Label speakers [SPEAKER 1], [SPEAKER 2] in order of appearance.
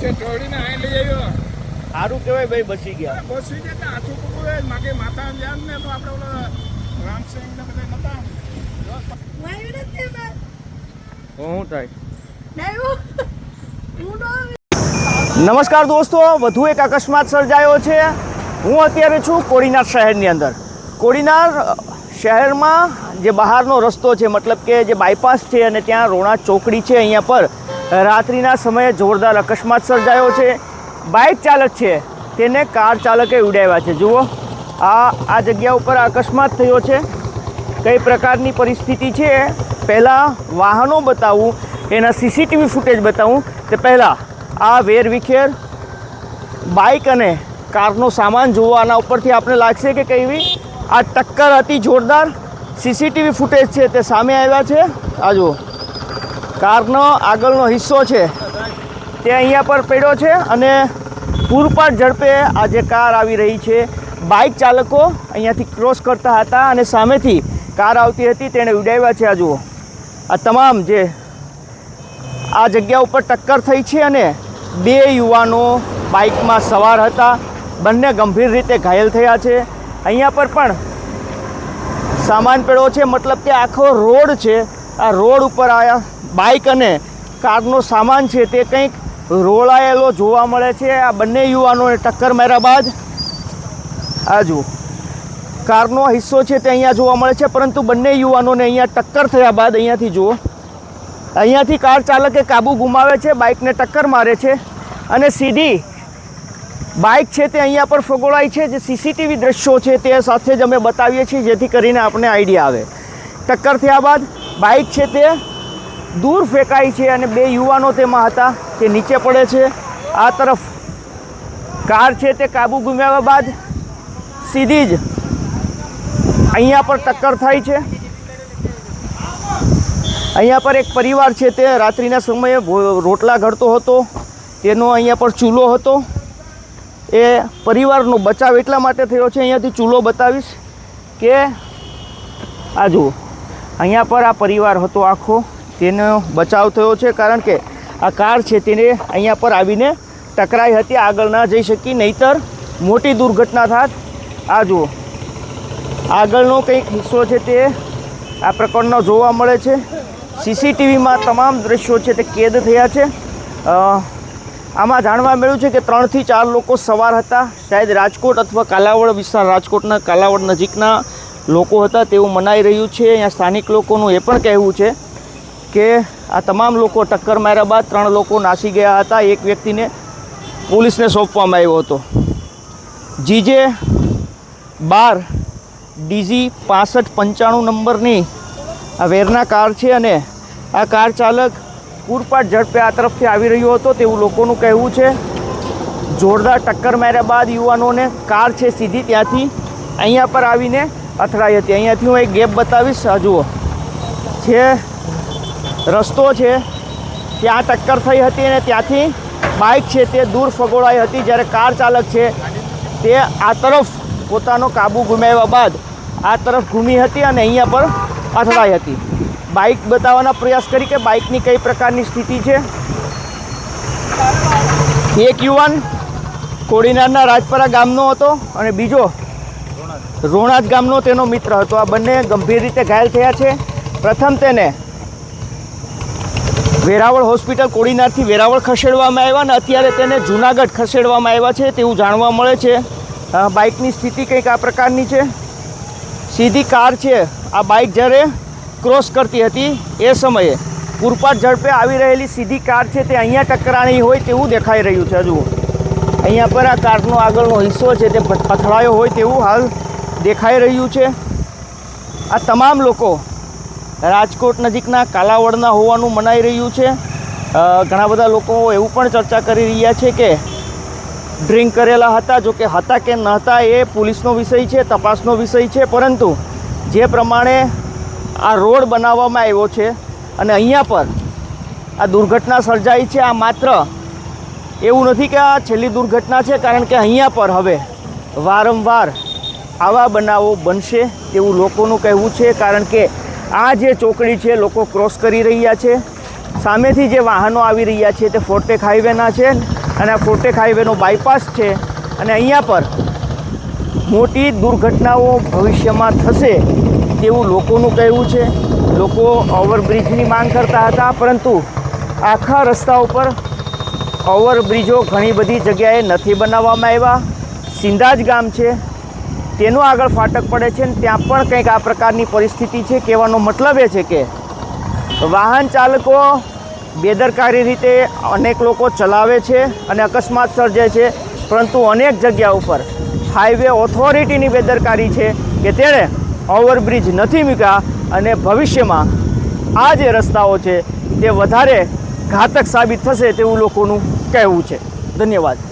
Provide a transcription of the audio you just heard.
[SPEAKER 1] તે દોડીને અહીં લઈ આવ્યો.
[SPEAKER 2] સારું કહેવાય ભાઈ બચી ગયા.
[SPEAKER 1] બસ ગયા હાથું હોય માગે માતા ધ્યાન ને તો આપણે ઓલો રામસિંહ ને બધા નતા.
[SPEAKER 2] હું થાય. નમસ્કાર દોસ્તો વધુ એક અકસ્માત સર્જાયો છે. હું અત્યારે છું કોડીનાર શહેરની અંદર. કોડીનાર શહેરમાં જે બહારનો રસ્તો છે મતલબ કે જે બાયપાસ છે અને ત્યાં રોણા ચોકડી છે અહીંયા પર રાત્રિના સમયે જોરદાર અકસ્માત સર્જાયો છે. બાઇક ચાલક છે. તેને કાર ચાલકે ઉડાવ્યા છે. જુઓ, આ આ જગ્યા ઉપર અકસ્માત થયો છે. કઈ પ્રકારની પરિસ્થિતિ છે? પહેલાં વાહનો બતાવું, એના સીસીટીવી ફૂટેજ બતાવું. તે પહેલાં, આ વેરવિખેર બાઇક અને કારનો સામાન જોવાના ઉપરથી આપણે લાગશે કે કેવી? આ ટક્કર હતી જોરદાર સીસીટીવી ફૂટેજ છે. તે સામે આવ્યા છે. આ જુઓ. કારનો આગળનો હિસ્સો છે, તે અહીંયા પર પડ્યો છે અને પૂરપાટ ઝડપે આ જે કાર આવી રહી છે, બાઇક ચાલકો અહીંયાથી ક્રોસ કરતા હતા અને સામેથી કાર આવતી હતી, તેણે ઉડાવ્યા છે આ જુઓ. આ તમામ જે આ જગ્યા ઉપર ટક્કર થઈ છે અને બે યુવાનો બાઇકમાં સવાર હતા, બંને ગંભીર રીતે ઘાયલ થયા છે. અહીંયા પર પણ સામાન પડ્યો છે, મતલબ કે આખો રોડ છે, આ રોડ ઉપર આયા બાઇક અને કારનો સામાન છે તે કંઈક રોળાયેલો જોવા મળે છે. આ બંને યુવાનોને ટક્કર માર્યા બાદ આ જુઓ. કારનો હિસ્સો છે તે અહીંયા જોવા મળે છે, પરંતુ બંને યુવાનોને અહીંયા ટક્કર થયા બાદ અહીંયાથી જુઓ. અહીંયાથી કાર ચાલકે કાબુ ગુમાવે છે, બાઇકને ટક્કર મારે છે અને સીધી બાઇક છે તે અહીંયા પર ફગોળાય છે. જે સીસીટીવી દ્રશ્યો છે તે સાથે જ અમે બતાવીએ છીએ, જેથી કરીને આપણે આઈડિયા આવે. ટક્કર થયા બાદ બાઇક છે તે દૂર ફેંકાય છે અને બે યુવાનો તેમાં હતા તે નીચે પડે છે. આ તરફ કાર છે તે કાબુ ગુમાવ્યા બાદ સીધી જ અહીંયા પર ટક્કર થાય છે. અહીંયા પર એક પરિવાર છે તે રાત્રિના સમયે રોટલા ઘડતો હતો. તેનો અહીંયા પર ચૂલો હતો. એ પરિવારનો બચાવ એટલા માટે થયો છે, અહીંયાથી ચૂલો બતાવીશ કે આ જુઓ, અહીંયા પર આ પરિવાર હતો આખો. તેનો બચાવ થયો છે કારણ કે આ કાર છે તેને અહીંયા પર આવીને ટકરાઈ હતી, આગળ ના જઈ શકી, નહીતર મોટી દુર્ઘટના થાત. આ જુઓ. આગળનો કંઈક હિસ્સો છે તે આ પ્રકારનો જોવા મળે છે. સીસીટીવીમાં તમામ દ્રશ્યો છે તે કેદ થયા છે. આમાં જાણવા મળ્યું છે કે ત્રણથી ચાર લોકો સવાર હતા. શાયદ રાજકોટ અથવા કાલાવડ વિસ્તાર, રાજકોટના કાલાવડ નજીકના લોકો હતા તેવું મનાઈ રહ્યું છે. અહીંયા સ્થાનિક લોકોનું એ પણ કહેવું છે કે આ તમામ લોકો ટક્કર માર્યા બાદ ત્રણ લોકો નાસી ગયા હતા. એક વ્યક્તિને પોલીસને સોંપવામાં આવ્યો હતો. જીજે બાર, ડીજી પાસઠ પંચાણું નંબરની આ વેરના કાર છે અને આ કાર ચાલક પૂરપાટ ઝડપે આ તરફથી આવી રહ્યો હતો તેવું લોકોનું કહેવું છે. જોરદાર ટક્કર માર્યા બાદ યુવાનોને કાર છે સીધી ત્યાંથી અહીંયા પર આવીને અથડાઈ હતી. અહીંયાથી હું એક ગેપ બતાવીશ. જુઓ. જે રસ્તો છે. ત્યાં ટક્કર થઈ હતી અને ત્યાંથી બાઇક છે તે દૂર ફગોળાઈ હતી. જ્યારે કાર ચાલક છે તે આ તરફ પોતાનો કાબુ ગુમાવ્યા બાદ આ તરફ ઘૂમી હતી અને અહીંયા પર અથડાઈ હતી. બાઇક બતાવવાના પ્રયાસ કરી કે બાઇકની કઈ પ્રકારની સ્થિતિ છે. એક યુવાન કોડીનારના રાજપરા ગામનો હતો અને બીજો રોણાજ ગામનો તેનો મિત્ર હતો. આ બંને ગંભીર રીતે ઘાયલ થયા છે. પ્રથમ તેને વેરાવળ હોસ્પિટલ કોડીનારથી વેરાવળ ખસેડવામાં આવ્યા અને અત્યારે તેને જુનાગઢ ખસેડવામાં આવ્યા છે તેવું જાણવા મળે છે. બાઇકની સ્થિતિ કંઈક આ પ્રકારની છે. સીધી કાર છે. આ બાઇક જ્યારે ક્રોસ કરતી હતી એ સમયે પૂરપાટ ઝડપે આવી રહેલી સીધી કાર છે તે અહીંયા ટકરાણી હોય તેવું દેખાઈ રહ્યું છે હજુ. અહીંયા પર આ કારનો આગળનો હિસ્સો છે તે પથડાયો હોય તેવું હાલ દેખાઈ રહ્યું છે. આ તમામ લોકો રાજકોટ નજીકના કાલાવડના હોવાનું મનાઈ રહ્યું છે. ઘણા બધા લોકો એવું પણ ચર્ચા કરી રહ્યા છે કે ડ્રિંક કરેલા હતા, જો કે હતા કે ન હતા એ પોલીસનો વિષય છે, તપાસનો વિષય છે, પરંતુ જે પ્રમાણે આ રોડ બનાવવામાં આવ્યો છે અને અહીંયા પર આ દુર્ઘટના સર્જાઈ છે, આ માત્ર એવું નથી કે આ છેલ્લી દુર્ઘટના છે, કારણ કે અહીંયા પર હવે વારંવાર આવા બનાવો બનશે તેવું લોકોનું કહેવું છે, કારણ કે આ જે ચોકડી છે, લોકો ક્રોસ કરી રહ્યા છે. સામેથી જે વાહનો આવી રહ્યા છે, તે ફોર્ટેક હાઈવેના છે અને આ ફોર્ટેક હાઈવેનો બાયપાસ છે અને અહીંયા પર મોટી દુર્ઘટનાઓ ભવિષ્યમાં થશે તેવું લોકોનું કહેવું છે. લોકો ઓવરબ્રિજની માંગ કરતા હતા, પરંતુ આખા રસ્તા ઉપર ઓવરબ્રિજો ઘણી બધી જગ્યાએ નથી બનાવવામાં આવ્યા. સિંધાજ ગામ છે તેનું આગળ ફાટક પડે છે ને ત્યાં પણ કંઈક આ પ્રકારની પરિસ્થિતિ છે. કહેવાનો મતલબ એ છે કે વાહન ચાલકો બેદરકારી રીતે અનેક લોકો ચલાવે છે અને અકસ્માત સર્જે છે. પરંતુ અનેક જગ્યા ઉપર હાઈવે ઓથોરિટીની બેદરકારી છે કે તેણે ઓવરબ્રિજ નથી મૂક્યા અને ભવિષ્યમાં આ જે રસ્તાઓ છે તે વધારે ઘાતક સાબિત થશે તેવું લોકોનું કહેવું છે. ધન્યવાદ.